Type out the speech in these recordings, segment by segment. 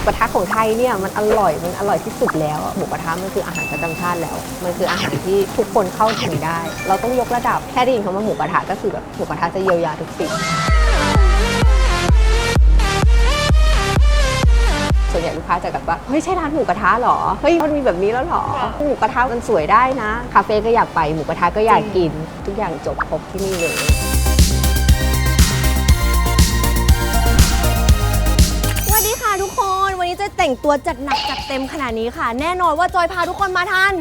มูกระทะของไทยเนี่ยมันอร่อยมันอร่อยที่สุดแล้วหมูกระทะมันคืออาหารประจำชาติแล้ว มันคืออาหารที่ทุกคนเข้าถึงได้ เราต้องยกระดับแค่ได้ยินคำว่าหมูกระทะก็คือแบบหมูกระทะจะเยียวยาทุกสิ่งส่วนใหญ่ลูกค้าจะแบบว่า เฮ้ย ใช่ร้านหมูกระทะหรอ เฮ้ยมันมีแบบนี้แล้วหรอ หมูกระทะมันสวยได้นะ คาเฟ่ก็อยากไป หมูกระทะก็อยากกิน ทุกอย่างจบครบที่นี่เลย นี้จะแต่งตัวจัดหนักจัดเต็มขนาดนี้ค่ะ แน่นอนว่าจอยพาทุกคนมาทาน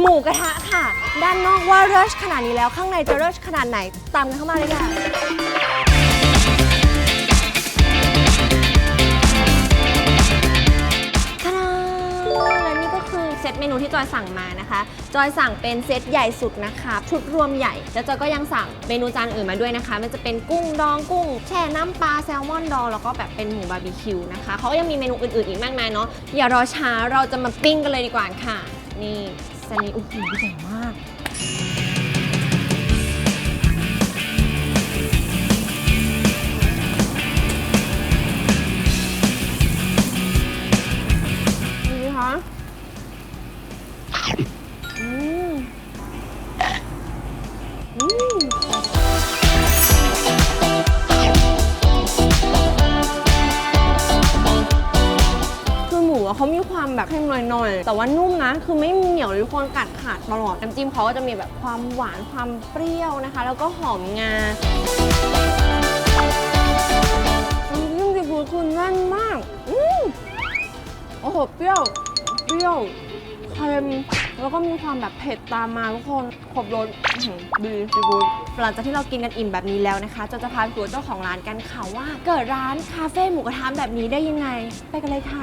หมูกระทะค่ะ ด้านนอกว่าเรชขนาดนี้แล้วข้างในจะเรชขนาดไหนตามกันเข้ามาเลยค่ะ ที่จอยสั่งมานะคะ จอยสั่งเป็นเซตใหญ่สุดนะคะ ชุดรวมใหญ่ แล้วจอยก็ยังสั่งเมนูจานอื่นมาด้วยนะคะ มันจะเป็นกุ้งดองกุ้ง แช่น้ำปลาแซลมอนดองแล้วก็แบบเป็นหมูบาร์บีคิวนะคะเขาก็ยังมีเมนูอื่นๆอีกมากมายเนาะอย่ารอช้าเราจะมาปิ้งกันเลยดีกว่าค่ะ นี่ซันนี่โอ้โหใหญ่มาก เขามีความแบบเค็มหน่อยๆ แต่ว่านุ่มนะ คือไม่เหนียวหรือควรกัดขาดตลอด น้ำจิ้มเขาก็จะมีแบบความหวานความเปรี้ยวนะคะ แล้วก็หอมงาน้ำจิ้มซีฟู้ดคุณแน่นมาก อืมโอ้โห เปรี้ยว เปรี้ยว เค็ม แล้วก็มีความแบบเผ็ดตามมาทุกคนครบรสอื้อหือดีซีฟู้ดหลังจากที่เรากินกันอิ่มแบบนี้แล้วนะคะจะจะพาไปตัวเจ้าของร้านกันค่ะว่า เกิดร้านคาเฟ่หมูกระทะแบบนี้ได้ยังไง ไปกันเลยค่ะ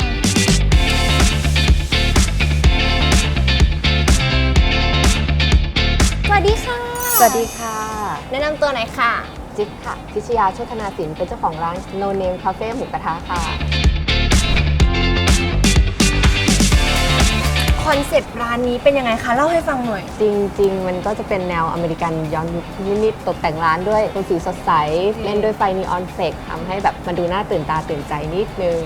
สวัสดีค่ะสวัสดีค่ะ แนะนำตัวหน่อยค่ะ จิ๊บค่ะพิชยาโชธนาสินเป็นเจ้าของร้าน No Name Cafe หมูกระทะค่ะ คอนเซ็ปต์ร้านนี้เป็นยังไงคะ เล่าให้ฟังหน่อย จริง ๆ มันก็จะเป็นแนวอเมริกันย้อนยุคนิดๆตกแต่งร้านด้วยโทนสีสดใส เล่นด้วยไฟนีออนเฟกทำให้แบบมันดูน่าตื่นตาตื่นใจนิดนึง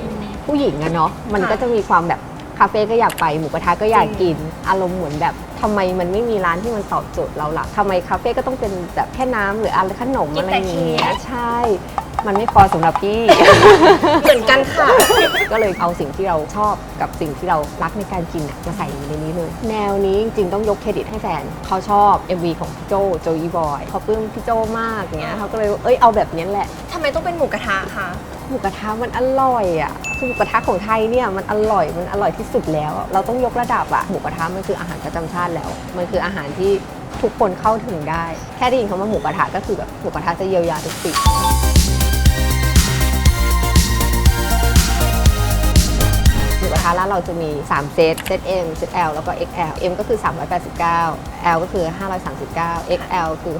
ผู้หญิงอะเนาะมันก็จะมีความแบบคาเฟ่ก็อยากไปหมูกระทะก็อยากกิน อารมณ์เหมือนแบบทำไมมันไม่มีร้านที่มันตอบโจทย์เราล่ะทำไมคาเฟ่ก็ต้องเป็นแบบแค่น้ำหรืออะไรขนมกินอะไรแต่อย่างเงี้ยเค้กใช่ มันไม่พอสำหรับพี่ เหมือนกันค่ะ ก็เลยเอาสิ่งที่เราชอบกับสิ่งที่เรารักในการกินน่ะมาใส่อยู่ในนี้เลย แนวนี้จริงๆต้องยกเครดิตให้แฟนเขาชอบ MV ของพี่โจโจอีบอยเขาปลื้มพี่โจมากเงี้ยเขาก็เลยเอ้ยเอาแบบนี้แหละ ทำไมต้องเป็นหมูกระทะคะ หมูกระทะมันอร่อยอะคือหมูกระทะของไทยเนี่ยมันอร่อยมันอร่อยที่สุดแล้วอะเราต้องยกระดับอะหมูกระทะมันคืออาหารประจำชาติแล้ว มันคืออาหารที่ทุกคนเข้าถึงได้ แค่ได้ยินคำว่าหมูกระทะก็คือแบบหมูกระทะจะเยียวยาทุกสิ่ง หมูกระทะร้านเราจะมี 3 เซต เซต M เซต L แล้วก็ XL M ก็คือ 389 L ก็คือ 539 XL คือ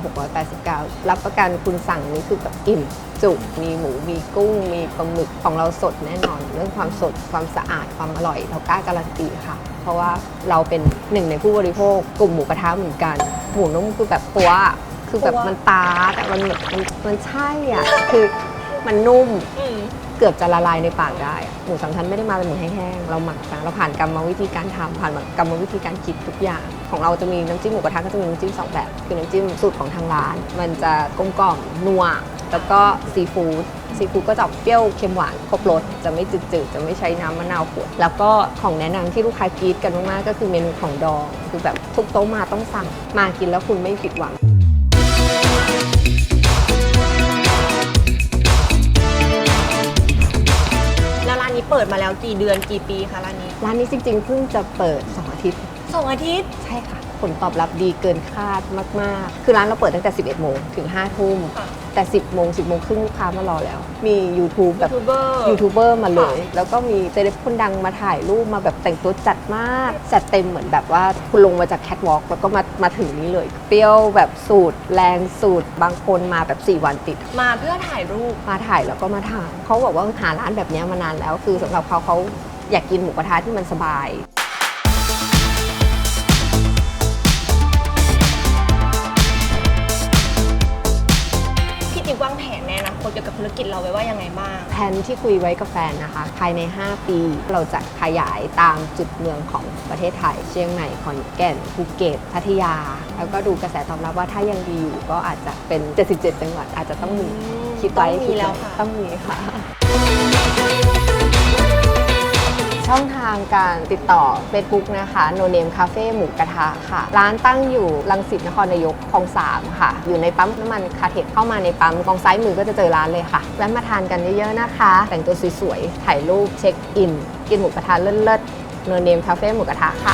689 รับประกันคุณสั่งนี้คือแบบอิ่มจุมีหมู มีกุ้ง มีปลาหมึกของเราสดแน่นอน เรื่องความสด ความสะอาด ความอร่อยเรากล้าการันตีค่ะ เพราะว่าเราเป็นหนึ่งในผู้บริโภค กลุ่มหมูกระทะเหมือนกัน หมูนุ่มคือแบบปัวคือแบบมันตาแต่มันแบบมันมันใช่อะ คือ มันนุ่มเกือบจะละลายในปากได้อะหมูสามชั้นไม่ได้มาเป็นหมูแห้งๆ เราหมักนะเราผ่านกรรมวิธีการทำผ่านกรรมวิธีการคิดทุกอย่าง ของเราจะมีน้ำจิ้มหมูกระทะก็จะมีน้ำจิ้มสองแบบ คือน้ำจิ้มสูตรของทางร้าน มันจะกลมกล่อมนัว แล้วก็ซีฟู้ด ซีฟู้ดก็จะออกเปรี้ยวเค็มหวานครบรส จะไม่จืดๆ จะไม่ใช้น้ำมะนาวขวด แล้วก็ของแนะนำที่ลูกค้ากรีดกันมากๆ ก็คือเมนูของดอง คือแบบทุกโต๊ะมาต้องสั่ง มากินแล้วคุณไม่ผิดหวัง เปิดมาแล้วกี่เดือนกี่ปีคะร้านนี้ ร้านนี้จริงๆเพิ่งจะเปิดสองอาทิตย์สองอาทิตย์ ใช่ค่ะ ผลตอบรับดีเกินคาดมาก ๆ คือร้านเราเปิดตั้งแต่ 11 โมงถึง 5 ทุ่มค่ะแต่ 10 โมง 10 โมงครึ่งลูกค้ามารอแล้ว มี YouTube แบยูบทูบเบอร์ยูทูบเบอร์มาเลยค่ะแล้วก็มีเซเลบคนดังมาถ่ายรูปมาแบบแต่งตัวจัดมาก จัดเต็มเหมือนแบบว่าคุณลงมาจากแคทวอล์กแล้วก็มามาถึงนี้เลย เปรี้ยวแบบสูตร แรงสูตร บางคนมาแบบ 4 วันติด มาเพื่อถ่ายรูป มาถ่ายแล้วก็มาทานเขาบอกว่าหาร้านแบบนี้มานานแล้ว คือสำหรับเขาเขาอยากกินหมูกระทะที่มันสบาย พี่จิ๊บวางแผนแน่นะคนเกี่ยวกับธุรกิจเราไว้ว่ายังไงบ้าง แผนที่คุยไว้กับแฟนนะคะ ภายใน 5 ปีเราจะขยายตามจุดเมืองของประเทศไทย เชียงใหม่ขอนแก่นภูเก็ตพัทยา แล้วก็ดูกระแสตอบรับว่าถ้ายังดีอยู่ก็อาจจะเป็น 77 จังหวัดอาจจะต้องมีอืมคิดไว้ต้องมีคิดไแล้วค่ะ ต้องมีค่ะางการติดต่อ Facebook นะคะ No Name Cafe หมูกระทะค่ะ ร้านตั้งอยู่ลังสิตนครนายกคลองสามค่ะ อยู่ในปั๊มน้ำมันคาเทคเข้ามาในปั๊มกองซ้ายมือก็จะเจอร้านเลยค่ะแวะมาทานกันเยอะๆนะคะ แต่งตัวสวยๆถ่ายรูปเช็คอิน กินหมูกระทะเลิศๆ No Name Cafe หมูกระทะค่ะ